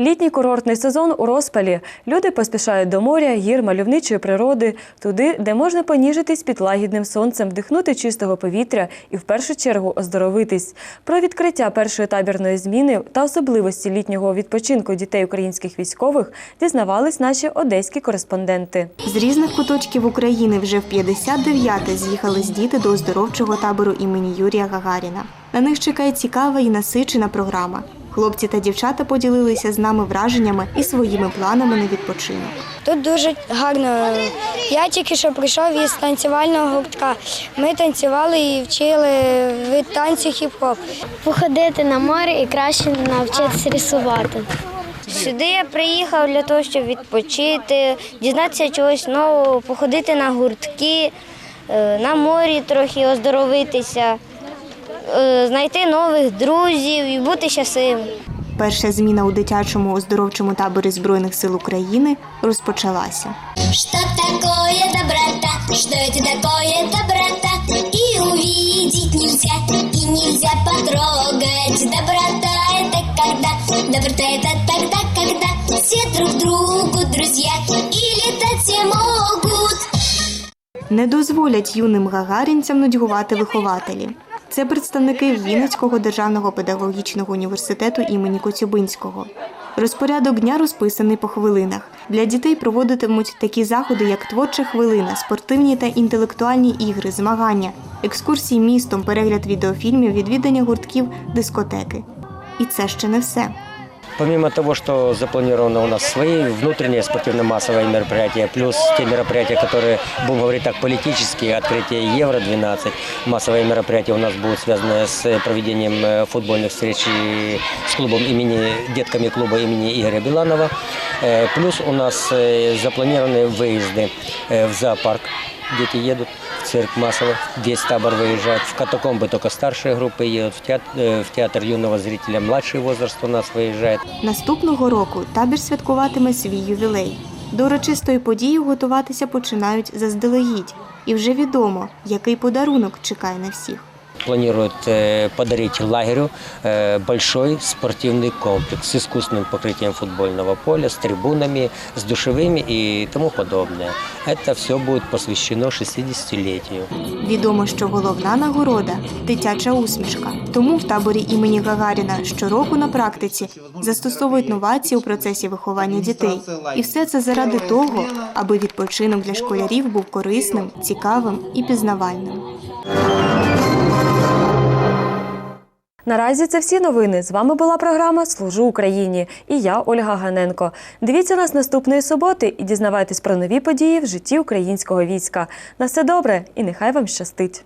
Літній курортний сезон у розпалі. Люди поспішають до моря, гір, мальовничої природи, туди, де можна поніжитись під лагідним сонцем, вдихнути чистого повітря і в першу чергу оздоровитись. Про відкриття першої табірної зміни та особливості літнього відпочинку дітей українських військових дізнавались наші одеські кореспонденти. З різних куточків України вже в 59-те з'їхались діти до оздоровчого табору імені Юрія Гагаріна. На них чекає цікава і насичена програма. Хлопці та дівчата поділилися з нами враженнями і своїми планами на відпочинок. Тут дуже гарно. Я тільки що прийшов із танцювального гуртка. Ми танцювали і вчили вид танцю хіп-хоп. Походити на море і краще навчитися рисувати. Сюди я приїхав для того, щоб відпочити, дізнатися чогось нового, походити на гуртки, е, на морі трохи оздоровитися, знайти нових друзів і бути щасливим. Перша зміна у дитячому оздоровчому таборі Збройних сил України розпочалася. Что такое доброта? Что это такое доброта? И увидеть нельзя, и нельзя потрогать. Доброта это когда? Доброта это тогда, когда все друг другу друзья и летать все могут. Не дозволять юним гагарінцям нудьгувати вихователі. Це представники Вінницького державного педагогічного університету імені Коцюбинського. Розпорядок дня розписаний по хвилинах. Для дітей проводитимуть такі заходи, як творча хвилина, спортивні та інтелектуальні ігри, змагання, екскурсії містом, перегляд відеофільмів, відвідання гуртків, дискотеки. І це ще не все. Помимо того, что запланировано у нас свои внутренние спортивно-массовые мероприятия, плюс те мероприятия, которые, будем говорить так, политические, открытие Евро-12, массовые мероприятия у нас будут связаны с проведением э, футбольных встреч и с клубом имени, детками клуба имени Игоря Биланова. Э, Плюс у нас э, запланированы выезды э, в зоопарк, дети едут, в цирк массово, весь табор выезжает, в катакомбы только старшие группы едут, в театр, э, в театр юного зрителя младший возраст у нас выезжает. Наступного року табір святкуватиме свій ювілей. До урочистої події готуватися починають заздалегідь, і вже відомо, який подарунок чекає на всіх. Планируют э, подарить лагерю э, большой спортивный комплекс с искусственным покрытием футбольного поля, с трибунами, с душевыми и тому подобное. Это все будет посвящено 60-летию. Відомо, що головна нагорода дитяча усмішка. Тому в таборі імені Гагаріна щороку на практиці застосовують новації у процесі виховання дітей. І все це заради того, аби відпочинок для школярів був корисним, цікавим і пізнавальним. Наразі це всі новини. З вами була програма Служу Україні і я, Ольга Ганенко. Дивіться нас наступної суботи і дізнавайтесь про нові події в житті українського війська. На все добре і нехай вам щастить!